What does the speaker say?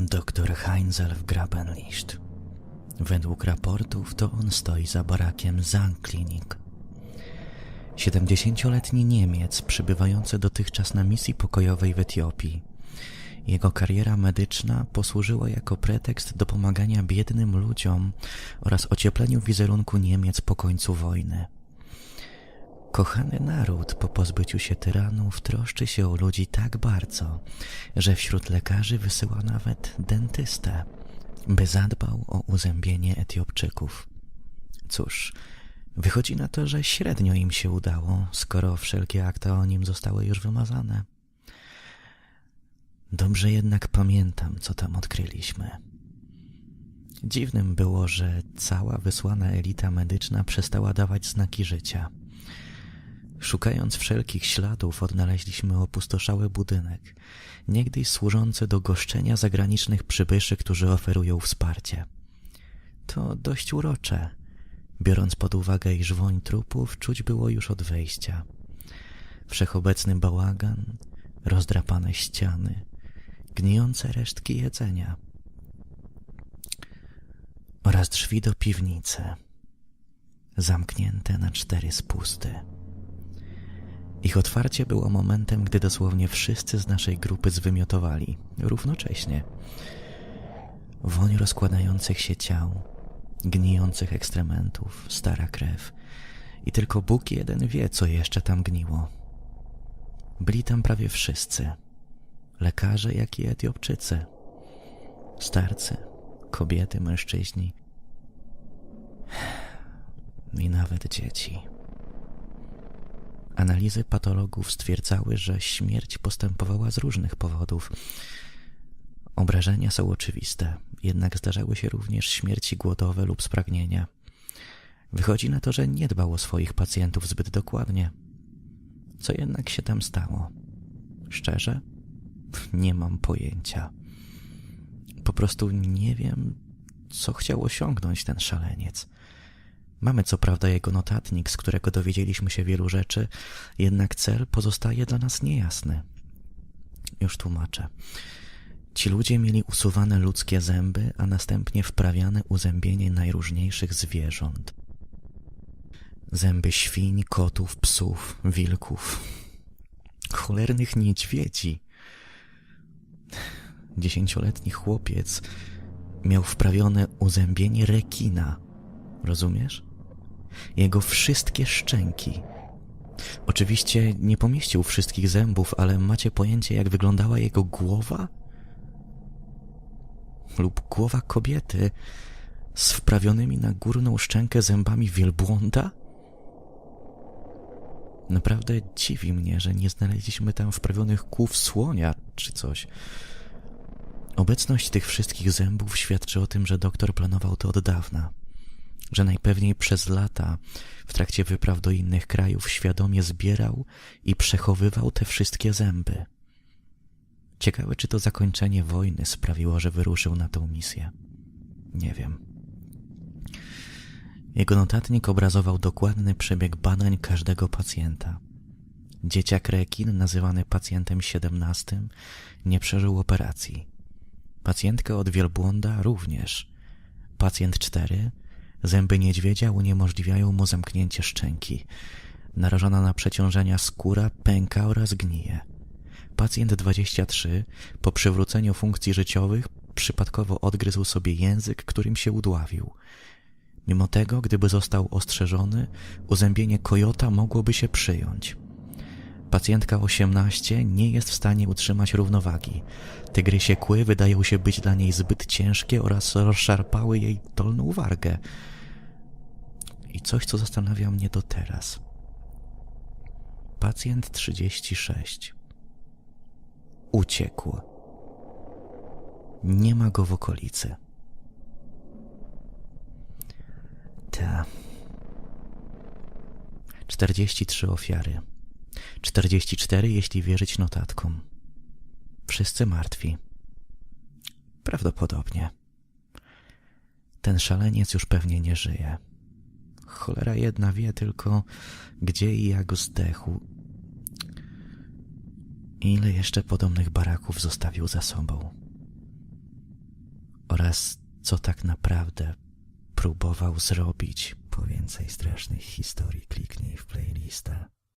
Doktor Heinzel w Grabenlicht. Według raportów to on stoi za barakiem Zanklinik. 70-letni Niemiec przybywający dotychczas na misji pokojowej w Etiopii. Jego kariera medyczna posłużyła jako pretekst do pomagania biednym ludziom oraz ociepleniu wizerunku Niemiec po końcu wojny. Kochany naród po pozbyciu się tyranów troszczy się o ludzi tak bardzo, że wśród lekarzy wysyła nawet dentystę, by zadbał o uzębienie Etiopczyków. Cóż, wychodzi na to, że średnio im się udało, skoro wszelkie akta o nim zostały już wymazane. Dobrze jednak pamiętam, co tam odkryliśmy. Dziwnym było, że cała wysłana elita medyczna przestała dawać znaki życia. Szukając wszelkich śladów, odnaleźliśmy opustoszały budynek, niegdyś służący do goszczenia zagranicznych przybyszy, którzy oferują wsparcie. To dość urocze, biorąc pod uwagę, iż woń trupów czuć było już od wejścia. Wszechobecny bałagan, rozdrapane ściany, gnijące resztki jedzenia oraz drzwi do piwnicy, zamknięte na cztery spusty. Ich otwarcie było momentem, gdy dosłownie wszyscy z naszej grupy zwymiotowali, równocześnie. Woń rozkładających się ciał, gnijących ekstrementów, stara krew i tylko Bóg jeden wie, co jeszcze tam gniło. Byli tam prawie wszyscy, lekarze, jak i Etiopczycy, starcy, kobiety, mężczyźni i nawet dzieci. Analizy patologów stwierdzały, że śmierć postępowała z różnych powodów. Obrażenia są oczywiste, jednak zdarzały się również śmierci głodowe lub spragnienia. Wychodzi na to, że nie dbał o swoich pacjentów zbyt dokładnie. Co jednak się tam stało? Szczerze? Nie mam pojęcia. Po prostu nie wiem, co chciał osiągnąć ten szaleniec. Mamy co prawda jego notatnik, z którego dowiedzieliśmy się wielu rzeczy, jednak cel pozostaje dla nas niejasny. Już tłumaczę. Ci ludzie mieli usuwane ludzkie zęby, a następnie wprawiane uzębienie najróżniejszych zwierząt. Zęby świń, kotów, psów, wilków, cholernych niedźwiedzi. Dziesięcioletni chłopiec miał wprawione uzębienie rekina. Rozumiesz? Jego wszystkie szczęki. Oczywiście nie pomieścił wszystkich zębów, ale macie pojęcie, jak wyglądała jego głowa? Lub głowa kobiety z wprawionymi na górną szczękę zębami wielbłąda? Naprawdę dziwi mnie, że nie znaleźliśmy tam wprawionych kłów słonia czy coś. Obecność tych wszystkich zębów świadczy o tym, że doktor planował to od dawna że najpewniej przez lata w trakcie wypraw do innych krajów świadomie zbierał i przechowywał te wszystkie zęby. Ciekawe, czy to zakończenie wojny sprawiło, że wyruszył na tą misję. Nie wiem. Jego notatnik obrazował dokładny przebieg badań każdego pacjenta. Dzieciak rekin, nazywany pacjentem 17, nie przeżył operacji. Pacjentka od wielbłąda również. Pacjent 4 Zęby niedźwiedzia uniemożliwiają mu zamknięcie szczęki. Narażona na przeciążenia skóra pęka oraz gnije. Pacjent 23 po przywróceniu funkcji życiowych przypadkowo odgryzł sobie język, którym się udławił. Mimo tego, gdyby został ostrzeżony, uzębienie kojota mogłoby się przyjąć. Pacjentka 18 nie jest w stanie utrzymać równowagi. Tygrysie kły wydają się być dla niej zbyt ciężkie oraz rozszarpały jej dolną wargę. I coś, co zastanawia mnie do teraz. Pacjent 36. Uciekł. Nie ma go w okolicy. Ta. 43 ofiary. 44, jeśli wierzyć notatkom. Wszyscy martwi. Prawdopodobnie. Ten szaleniec już pewnie nie żyje. Cholera jedna wie tylko, gdzie i jak zdechł. Ile jeszcze podobnych baraków zostawił za sobą. oraz co tak naprawdę próbował zrobić. Po więcej strasznych historii kliknij w playlistę.